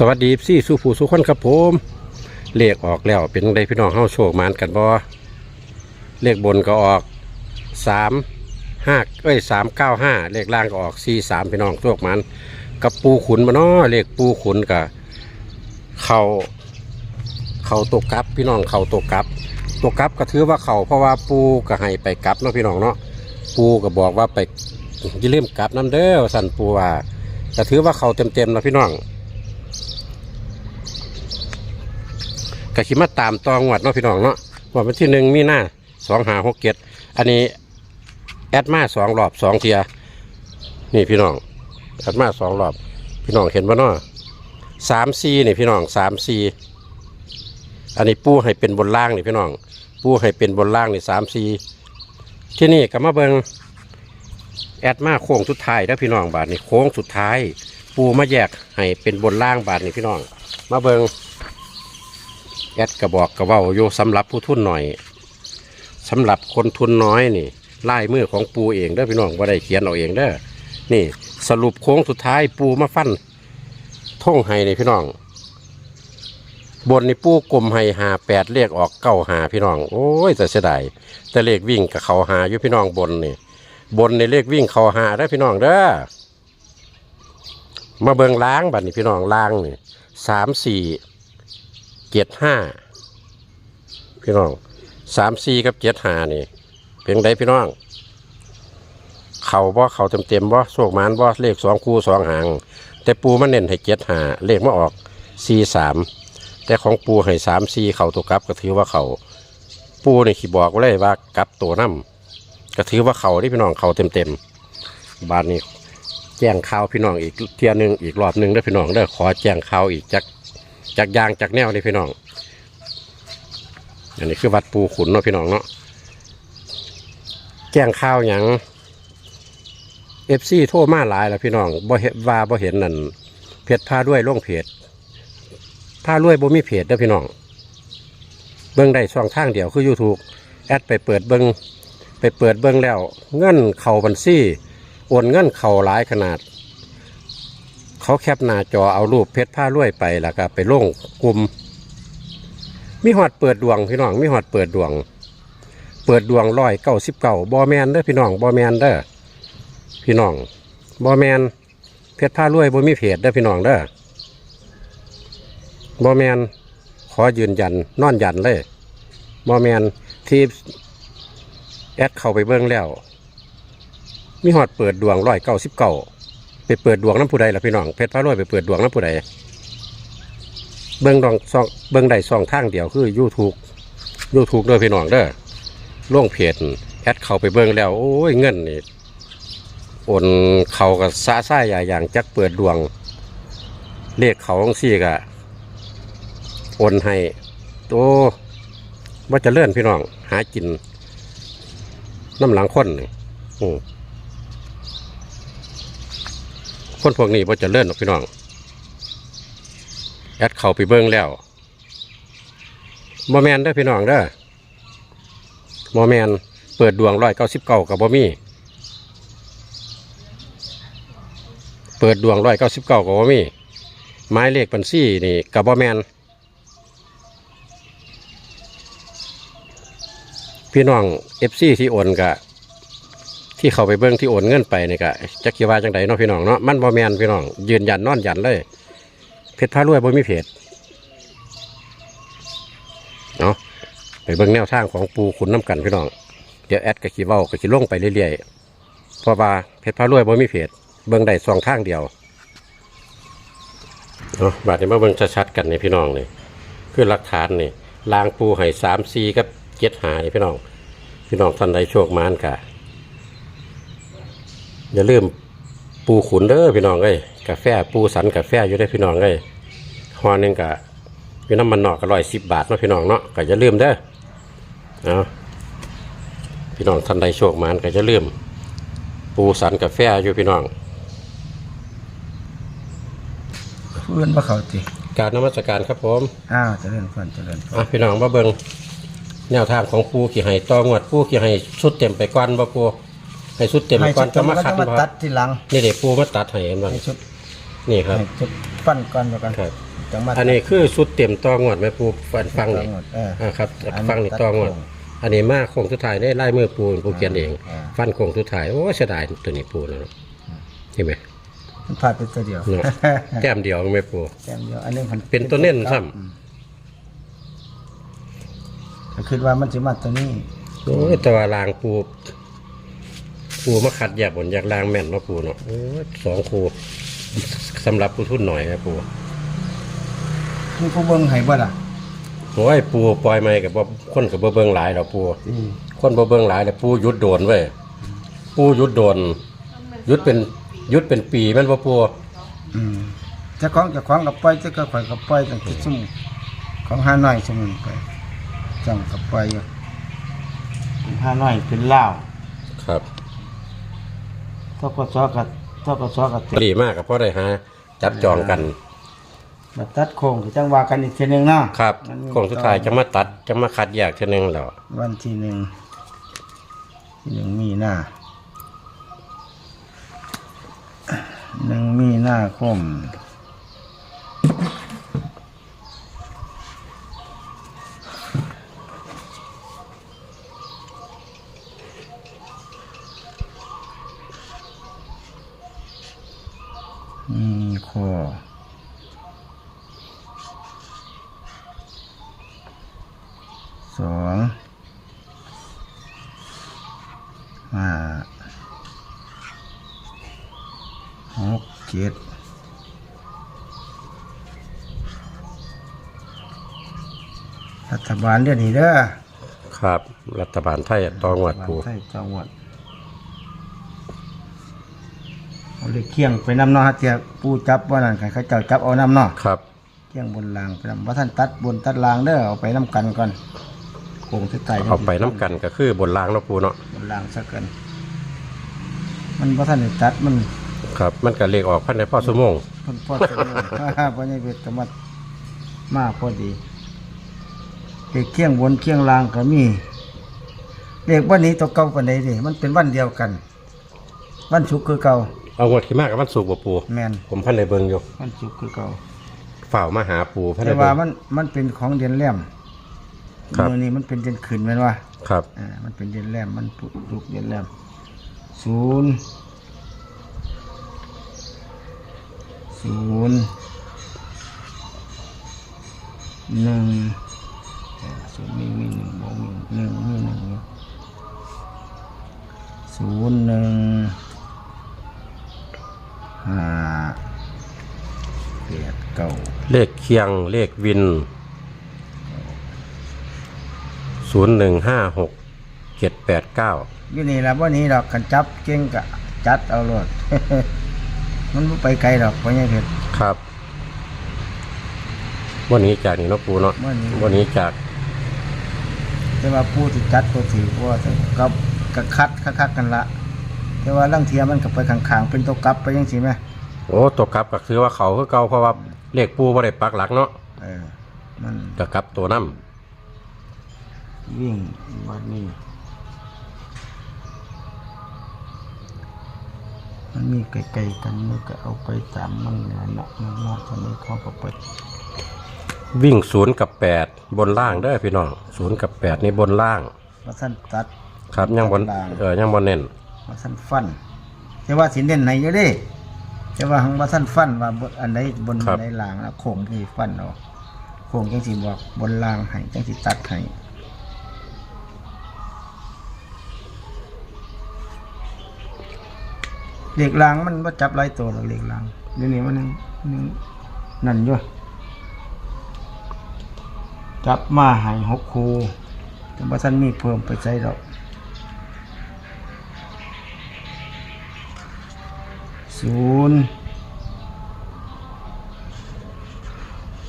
สวัสดีพี่สุผู้สุขคนครับผมเลขออกแล้วเป็นไงพี่น้องเฮาโชคหมานกันบ่เลขบนก็ออกสามห้าเอ้ยสามเก้าห้าเลขล่างก็ออกสี่สามพี่น้องโชคหมานกับปูขุนมาเนาะเลขปูขุนกับเขาเขาตกกลับพี่น้องเขาตกกลับตกกลับก็ถือว่าเขาเพราะว่าปูก็ให้ไปกลับเนาะพี่น้องเนาะปูก็บอกว่าไปอย่าลืมกลับน้ำเด้อสั่นปูว่าก็ถือว่าเขาเต็มๆนะพี่น้อง ก็คิดมาตามตองวัดเนาะพี่น้องเนาะงวดวันที่หนึ่งมีหน้าสองหาหกเจ็ดอันนี้แอดมาสองรอบสองเทียนี่พี่น้องแอดมาสองรอบ พี่น้องเห็นว่าเนาะสามซีนี่พี่น้องสามซีอันนี้ปูให้เป็นบนล่างนี่พี่น้อง ปูให้เป็นบนล่างนี่สามซีที่นี่ก็มาเบิงแอดมาโค้งสุดท้ายแล้วพี่น้องบาทนี่โค้งสุดท้าย ปูมาแยกให้เป็นบนล่างบาทนี่พี่น้อง มาเบิง แอดกระบอกกระเว้าอยู่สำหรับผู้ทุนหน่อยสำหรับคนทุนน้อยนี่ลายมือของปูเองเด้อพี่น้องว่าได้เขียนเอาเองเด้อนี่ สรุปโค้งสุดท้ายปูมาฟันท่งไห้นี่พี่น้อง บนในปูกลมไห้หาแปดเลขออกเก้าหาพี่น้อง โอ้ยแต่เสียดายแต่เลขวิ่งกับเขาหาอยู่พี่น้องบนนี่บนในเลขวิ่งเขาหาได้พี่น้องเด้อมาเบิงล้างบัดนี้พี่น้องล้างนี่สามสี่ เจ็ดห้าพี่น้องสามสี่กับเจ็ดห้านี่เพียงใดพี่น้อง เข่าบ่เข่าเต็มเต็มบ่โชคมานบ่เลขสองคู่สองหาง แต่ปูมันเน้นให้เจ็ดห้าเลขมาออกสี่สามแต่ของปูให้สามสี่เข่าตัวกลับก็ถือว่าเขาปูนี่ขีบอกไว้เลยว่ากลับตัวน้ำก็ถือว่าเขาที่พี่น้องเขาเต็มเต็มบานนี้แจ้งข่าวพี่น้องอีกเทียหนึงอีกรอบหนึงเด้พี่น้องเด้ขอแจ้งข่าวอีกจัก จากยางจากแนวนี่พี่น้อง อันนี้คือวัดปูขุนเนาะพี่น้องเนาะแจ้งข้าวหยังเอฟซีโทรมาหลายแล้วพี่น้องบ่เห็นว่าบ่เห็นนั่นเพจพาด้วยล่งเพจพาด้วยบ่มีเพจเด้อพี่น้อง เบิ่งได้ช่องทางเดียวคือ YouTube แอดไปเปิดเบิ่งไปเปิดเบิ่งแล้ว เงินเข่าบัญชีโอนเงินเข่าหลายขนาด เขาแคปหน้าจอเอารูปเพชรผ้ารวยไปแล้วก็ไปลงกลุ่มมีหอดเปิดดวงพี่น้องมีหอดเปิดดวง เปิดดวงร้อยเก้าสิบเก้าบอแมนเด้อพี่น้องบอแมนเด้อพี่น้องบอแมนเพชรผ้ารวยบ่มีเพจเด้อพี่น้องเด้อบอแมนขอยืนยันนอนยันเลยบอแมนที่แอดเข้าไปเบิ้งแล้ว มีหอดเปิดดวงร้อยเก้าสิบเก้า ไปเปิดดวงน้ำผู้ใดล่ะพี่น้องเพชรพระรวยไปเปิดดวงน้ำผู้ใดเบิ้งดองซองเบิ้งได้ซองทางเดียวคือ YouTube YouTube เด้อพี่น้องเด้อล่งเพจแอดเข้าไปเบิ้งแล้วโอ้ยเงินนี่โอนเขากับซาซ่ายาอย่างจักเปิดดวง เลขเขาของซี่กะโอนให้โตว่าจะเลื่อนพี่น้อง หากินน้ำหลังคนนี่อืม คนพวกนี้ว่าจะเลื่อนหรอกพี่น้องแอดเข้าไปเบิ้งแล้วบอแมนเด้อพี่น้องเด้อบอแมนเปิดดวงร้อยเก้าสิบเก้ากับบอมี่เปิดดวงร้อยเก้าสิบเก้ากับบอมี่ไม้เลขบัญชีนี่กับบอแมนพี่น้องเอฟซีที่โอนกะ ที่เขาไปเบิ้งที่โอนเงินไปนี่ก็จักกีว่าจังไดเนาะพี่น้องเนาะมันบ่แมนพี่น้อง ยืนยันนอนยันเลยเพชรพารวยบ่มีเพจเนาะไปเบิ้งแนวทางของปูขุนน้ำกันพี่น้องเดี๋ยวแอดกับขีเว้ากับขีล่งไปเรื่อยๆเพราะว่าเพชรพารวยบ่มีเพจเบิ้งได้สองทางเดียวเนาะบาดนี้มาเบิ้งชัดๆกันนี่พี่น้องนี่คือหลักฐานนี่ลางปูให้สามซีกับเจ็ดหานี่พี่น้อง พี่น้องท่านใดโชคมานกะ อย่าลืมปูขุนเด้อพี่น้องเอ้ยกาแฟปูสันกาแฟอยู่ได้อพี่น้องเอ้ยหอหนึงกะอยู่น้ำมันนอกก็ร้อยสิบบาทเนาะพี่น้องเนาะก็อย่าลืมเด้อเอาพี่น้องท่านใดโชคหมานก็อย่าลืมปูสันกาแฟอยู่พี่น้องเพื่อนว่าเขาติกรารนมัสการครับผมอ้าวเจะเล่นฟันเจะเล่นฟัอะนพี่น้องมาเบิงแนวทางของปูขี่ไห้ตองวดปูขี่ไห้สุดเต็มไปก่อนบ่ปู ให้สุดเต็มไปก่อนจะมาคัดมาบ่ตัดทีหลังนี่เด็กปูมาตัดให้เห็นบ่ให้ชุดนี่ครับ ให้ชุดฟันก่อนแล้วกันครับ จังมาอันนี้คือสุดเต็มตองวดไหมปูฟันฟังนี่หมดเอออ่าครับอันนี้ฟังนี่ตัดตองวดโค้งอันนี้มาโค้งสุดท้ายได้ไล่มือปูปูเขียนเอง อ่า ฟันโค้งสุดท้ายโอ้เสียดายตัวนี้ปูแล้วเนาะใช่ไหม มันพลาดไปตัวเดียวเนาะแก้มเดียวไม่ปู แต้มเดียวอันนี้มันเป็นตัวเน้นซ้อืมก็คิดว่ามันสิมาตัวนี้ำโอ้ยแต่ว่าลางปู ปูมาขัดแยกบนอยากลางแม่นเนาะปูเนาะโอ้ยสองคูสำหรับผู้ทุนหน่อยครับปูมีผู้เบิ่งให้บ่ล่ะโอ้ยปูปล่อยไม่กับบ่คนกับบ่เบิ่งหลายดอกปูอืมคนบ่เบิ่งหลายแต่ปูหยุดโดนเว้ยปูหยุดโดนหยุดเป็นหยุดเป็นปีแมันบ่ปูอืมเจ้าของเจ้าของกับปล่อยเจ้าก็ข่อยกับปล่อยตั้งแต่ซุ่มของห้าน้อยซุ่มนไปจังกับปล่อยอยู่เป็นห้าน้อยเป็นลาวครับ ทกศกับทกศกับดีมากกับพ่อได้หาจับจองกันมาตัดโค้งก็จังว่ากันอีกทีหนึงเนาะครับมันมีคงสุดท้ายจะมาตัดจะมาคัดแยกเทีนึงแล้ววันที่หนึ่งที่หนึ่งมีหน้าหนึ่งมีหน้าคมมีข้อสอง ห้าหกเจ็ดรัฐบาลเดือนนี้เด้อครับ รัฐบาลไทยตองวัดปูใช่จังหวัดเอาเลยเคียงไปนำเนาะฮะเตียปูจับว่านั่นกันเขาเจ้าจับเอานำเนาะครับเที่ยงบนรางไปนำว่าท่านตัดบนตัดรางเด้อเอาไปน้ำกันก่อน โค้งสุดท้ายเอาไปน้ำกันก็คือบนรางเนาะปูเนาะบนรางสักกัน มันว่าท่านได้ตัดมันครับ มันก็เลขออกพันในพ่อสมงเพ่นพ่อสมองพ่อใหญ่เพชรก็มามาพอดีเด็กเคียงบนเคียงรางก็มีเด็กวันนี้ตัวเก่าปันใดดิมันเป็นวันเดียวกัน วันศุกร์คือเก่าเอางวดขี้มากกับมันสุกร์บ่ปูแมนผมพันในเบิงอยู่วันศุกร์คือเก่าฝ่าวมาหาปูพันในแต่เบิว่างมันมันเป็นของเดือนแรม ครับ มือนี้มันเป็นเดือนขึ้นแม่นว่าครับ อ่ามันเป็นเดือนแรมมันปุลุกเดือนแรมศูนย์ศูนย์หนึ่งเอ่อศูนย์มีมีหนึ่งบ่มีหนึ่งมีหนึ่งอยู่ศูนย์หนึ่งห้าแปดเก้าเลขเคียงเลขวิน ศูนย์หนึ่งห้าหกเจ็ดแปดเก้าอยู่นี่ละวันนี้ดอกกันจับเก่งกะจัดเอาโลด มันบ่ไปไกลดอกพ่อใหญ่เพชรครับวันนี้จากนี่เนาะปูเนาะวันนี้วันนี้จากแต่ว่าผู้ที่จัดตัวถือว่ากับกะคัดคักๆกันละแต่ว่าลังเทียมันก็ไปข้างๆเป็นตัวกลับไปยังสิแม่โอ้ตัวกลับก็คือว่าเขาคือเก่าเพราะว่าเลขปูบ่ได้ปักหลักเนาะเออมันก็กลับตัวน้ วิ่งวันนี้ มันมีไกลๆกันมันก็เอาไปตามมันเนี่ยนะมันนอกจากนี้เขาก็ไปำวิ่งศูนย์กับแปดบนล่างเด้อพี่น้องศูนย์กับแปดนี่บนล่างว่าท่านตัด ครับยังบนล่าง เออยังบนเน้นว่าท่านฟันแต่ว่าสิเด่นไหนอยู่เดิแต่ว่าหังว่าท่านฟันว่าบนอันใดบนอันใดล่างนะโค้งที่ฟันเอาโค้งจังสิบอกบนล่างให้จังสิตัดให้ เหล็กลางมันว่าจับหลายตัวหรอกเหล็กลางเดี๋ยวนี้มันยังยังนั่นอยู่จับมาหายหกคูแต่ว่าท่านมีเพิ่มไปใส่ดอกศูนย์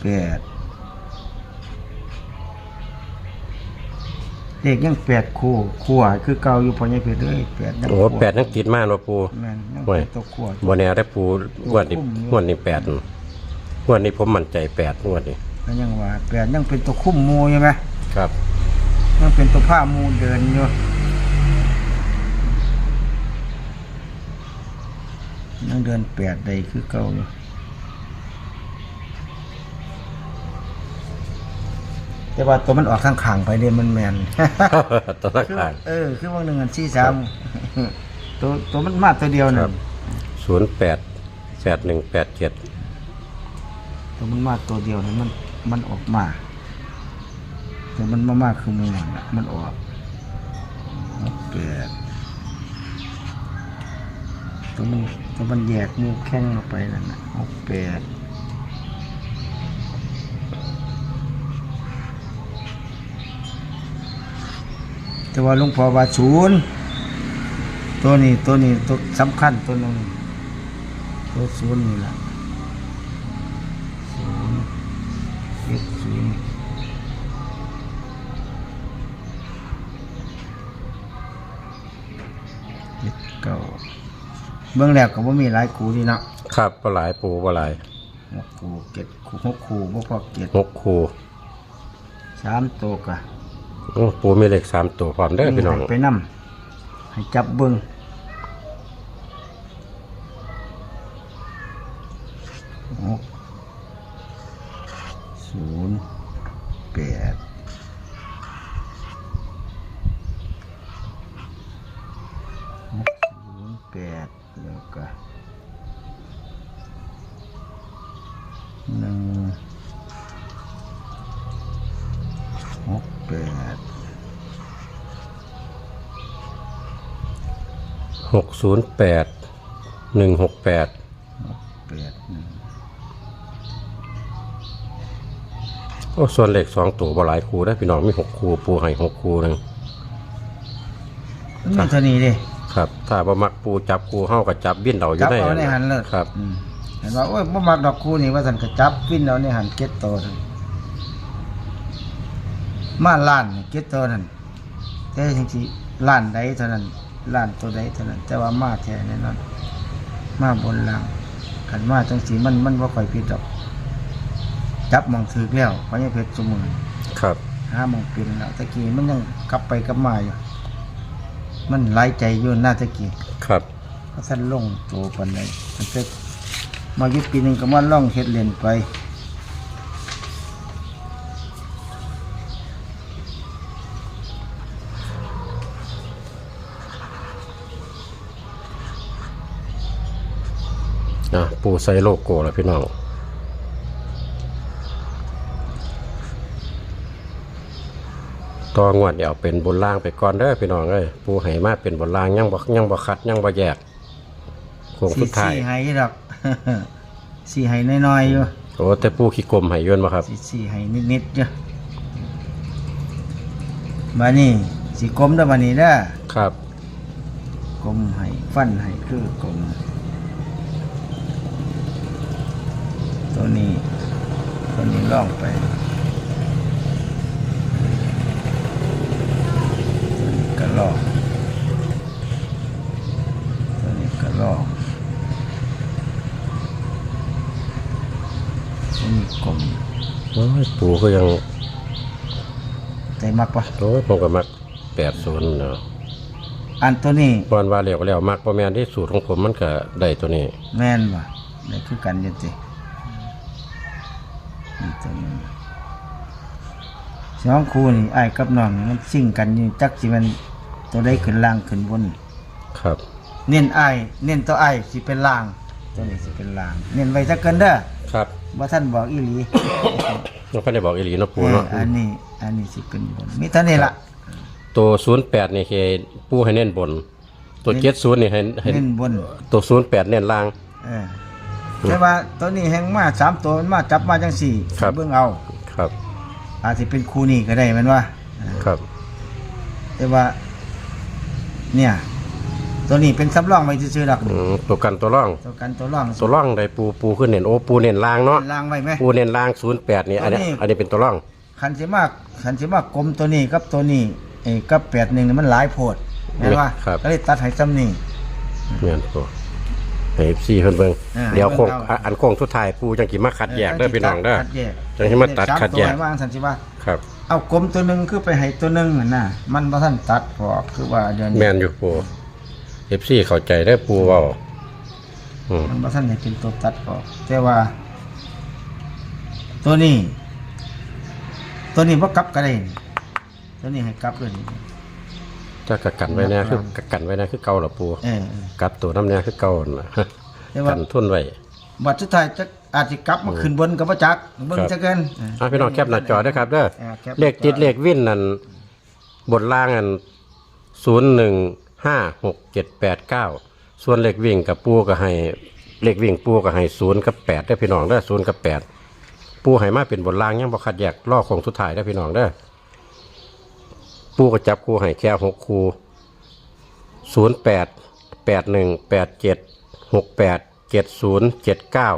แปด เด็กยังแปดคู่คู่หายคือเก่าอยู่พอยังเพชรเลยแปดยังโอ้คู่แปดนั่งติดมากเนาะปูแม่นยังโอ้ยเป็นตัวคู่ บนแนวได้ปูงวดนี้งวดนี้แปดงวดนี้ผมมั่นใจแปดงวดนี้แล้วยังว่าแปดยังเป็นตัวคุ้มหมูใช่ไหมครับ ยังเป็นตัวผ้าหมูเดินอยู่ยังเดินแปดใดคือเก่าอยู่ แต่ว่าตัวมันออกข้างๆไปเนี่ยมันแมน ตัวละคือขางเออ คือว่าหนึ่งอันสี่สามตัวตัวมันมาตัวเดียวคน่ะรับศูนย์แปดแปดหนึ่งแปดเจ็ดตัวมันมาตัวเดียวนี่มันมันออกมาแต่มันมามากคือหมูน่ะมันออกหกแปดตัวมันตัวมันแยกหมูแข้งออกไปนั่นนะหกแปด แต่ว่าหลุงพ่อว่าศูนย์ตัวนี้ตัวนี้ตัวสำคัญตัวหนึงตัวศูนย์นี่แหละศูนย์เจ็ดศูนย์เจ็ดเก้าเบื้องแรกก็บ่มีหลายคูนี่เนาะครับปลาหลายปูปลาหลายหกคูเจ็ดคูหกคูบ่พอเจ็ดหกคูสามตัวกะ โอ้ปูมีเหล็กสามตัวพร้อมเด้อพี่น้องให้ไปนำให้จับเบิ้งหก หกศูนย์แปดหนึ่งหกแปดแปดหนึ่งโอ้ส่วนเหล็กสองตัวปลาหลายคูได้อพี่น้องมีหกคูปูให้หกคูหนึ่งมันมีเท่านี้ดิครับ ถ้าบ่มักปูจับคูเฮากับจับบินเอาอยู่จับได้เอาในหันเลยครับ อืมเห็นว่าโอ้ยบ่มักดอกคูนี่ว่าสันก็จับฟินเอาในหันเก็ตโตนั่นมาล้านนี่เก็ตโตนั่นแต่จริงๆล้านใดเท่านั้น ล้านตัวใดเท่านั้นแต่ว่ามาแท้แน่นอนมาบนล่างขันมาจังสีมันมันว่าค่อยผิดดอก จับหมองถือแล้วเพราะยังเพชรสมือครับหาหมองเป็นแล้วตะกี้มันยังกลับไปกลับมาอยู่มันหลายใจอยู่หน้าตะกี้ครับก็ท่านลงโตปันเลยมันจะมายุดปีหนึ่งก็มาล่องเฮ็ดเล่นไป ปูใส่โลโก้แล้วพี่น้องตองวดเดี๋ยวเป็นบนล่างไปก่อนเด้อพี่น้องเอ้ยปูให้มาเป็นบนล่างยังบ่ยังบ่คัดยังบ่แยกโค้งสุดท้ายสี่ให้ดอกสี่ให้น้อยๆอยู่โอ้แต่ปูขี้กลมให้ยวนบ่ครับสี่สี่ให้นิดๆอยู่มานี่สีกลมเด้อมานี่เด้อครับกลมให้ฟันให้คือกลม ตัวนี้ ตัวนี้ล่องไปตัวนี้ก็ล่องตัวนี้ก็ล่องตัวนี้กลมโอ้ยปูก็ยังใจมักปะโอ้ยผมก็มัก80เนาะอันตัวนี้บอนว่าแล้วก็แล้วมักบ่แม่นที่สูตรของผมมันก็ได้ตัวนี้ แม่นปะนี่คือกันอยันตินี่ ตัวนี้สองคู่นี่ไอ้ายกับน้องนี่มันซิ่งกันอยู่จักสิมันตัวได้ขึ้นล่างขึ้นบน ครับ เน้นไอ้ายเน้นตัวไอ้ายสิเป็นล่าง ตัวนี้สิเป็นล่าง เน้นไว้จักเกินเด้อครับว่าท่านบอกอีหลี เราก็ได้บอกอีหลีเนาะปูเออเนาะอันนี้อันนี้สิเป็นบนมีเท่านี้ละตัว08นี่คือปูให้เน้นบน ตัว70นี่ให้ให้เน้นบนตัว08เน้นล่าง เออ แต่ว่าตัวนี้แหงมาสามตัวมันมาจับมาจังสี่ครับ เบิ่งเอา ครับ อาจจะเป็นคู่นี้ก็ได้แมันว่า ครับ แต่ว่า เนี่ย ตัวนี้เป็นสำรองไว้ซื่อๆดอกอืมตัวกันตัวร่อง ตัวกันตัวรองตัวร่องได้ปูปูขึ้นเน้นโอ้ปูเน้นล่างเนาะ ล่างไว้ไหม ปูเน้นล่าง 08 นี่อันนี้ตัวนี้ อันนี้เป็นตัวร่อง ขันสิมากขันสิมากกลมตัวนี้กับตัวนี้เอ้กับแปดหนึ่งนี่มันหลายโพดแม่นว่าครับ ก็เลยตัดให้ซ้ำนี่แม่นปู ให้ FC เพิ่นเบิ่งอ่าเดี๋ยวโค้งเบิ่งเอา อันโค้งสุดท้ายปูจังสิมาคัดแยกเด้อพี่น้องเด้อคัดแยกจังสิมาตัดเลขสคัดแยกตัวให้ว่างสันสิว่า ครับ เอากลมตัวหนึ่งคือไปให้ตัวหนึ่งน่ะนะมันบ่ทันตัดพอคือว่าเดือนนี้แม่นอยู่ปู FC เข้าใจได้อปูเว้าอืมมันบ่ทันให้เป็นตัวตัดพอแต่ว่า ตัวนี้ตตัวนี้บ่กลับก็ได้นี่ตัวนี้ให้กลับเลยนี่ จะกะกันไว้แน่คือกะกันไว้แน่คือเก่าล่ะปูเออเออกัดตัวน้ำแน่คือเก่านั่นล่ะแต่ว่า กันทุนไว้ บัดสุดท้ายจะอาจสิกลับมาขึ้นบนก็บ่จักเบิ่งครับจักกันเอออะพี่น้องแคปหน้าจอด้วยครับเด้ออ่าแคปเลขติดเลขวินนั่นบนล่างอันศูนย์หนึ่งห้าหกเจ็ดแปดเก้าส่วนเลขวิ่งกับปูก็ให้เลขวิ่งปูก็ให้ศูนย์กับแปดได้อพี่น้องเด้อศูนย์กับแปดปูให้มาเป็นบนล่างยังบ่คัดแยกล่อคงสุดท้ายได้อพี่น้องเด้อ ปูก็จับคูให้แค่หกคูศูนย์แปดแปดหนึ่งแปดเจ็ดหกแปดเจ็ดศูนย์เจ็ดเก้า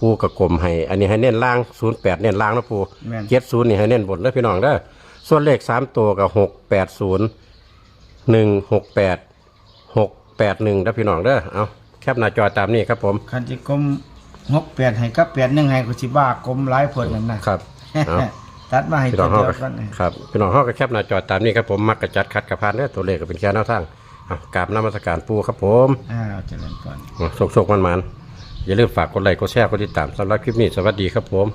ปูกับกลมให้ อันนี้ให้เน้นล่างศูนย์แปดเน้นล่างนะปูแม่น เจ็ดศูนย์นี่ให้เน้นบนเด้อพี่น้องเด้อส่วนเลขสามตัวกับหกแปดศูนย์หนึ่งหกแปดหกแปดหนึ่งเด้อพี่น้องเด้อเอาแคปหน้าจอตามนี้ครับผม คันสิกลม68ให้กับ81ให้ก็สิบ้ากลมหลายเพิ่นนั่นน่ะครับ เอา ตัดมาให้พี่ตัน้วองเดีเฮายวก็กันนี่ครับพี่น้องเฮาก็แคปหน้าจอตามนี้ครับผมมักกระจัดคัดกระพานเด้อตัวเลขก็เป็นแค่แนวทางเอากราบนมัสการปูครับผมอ้าวเจริญพรโชคโชคมันมันๆอย่าลืมฝากกดไลค์กดแชร์กดติดตามสำหรับคลิปนี้สวัสดีครับผม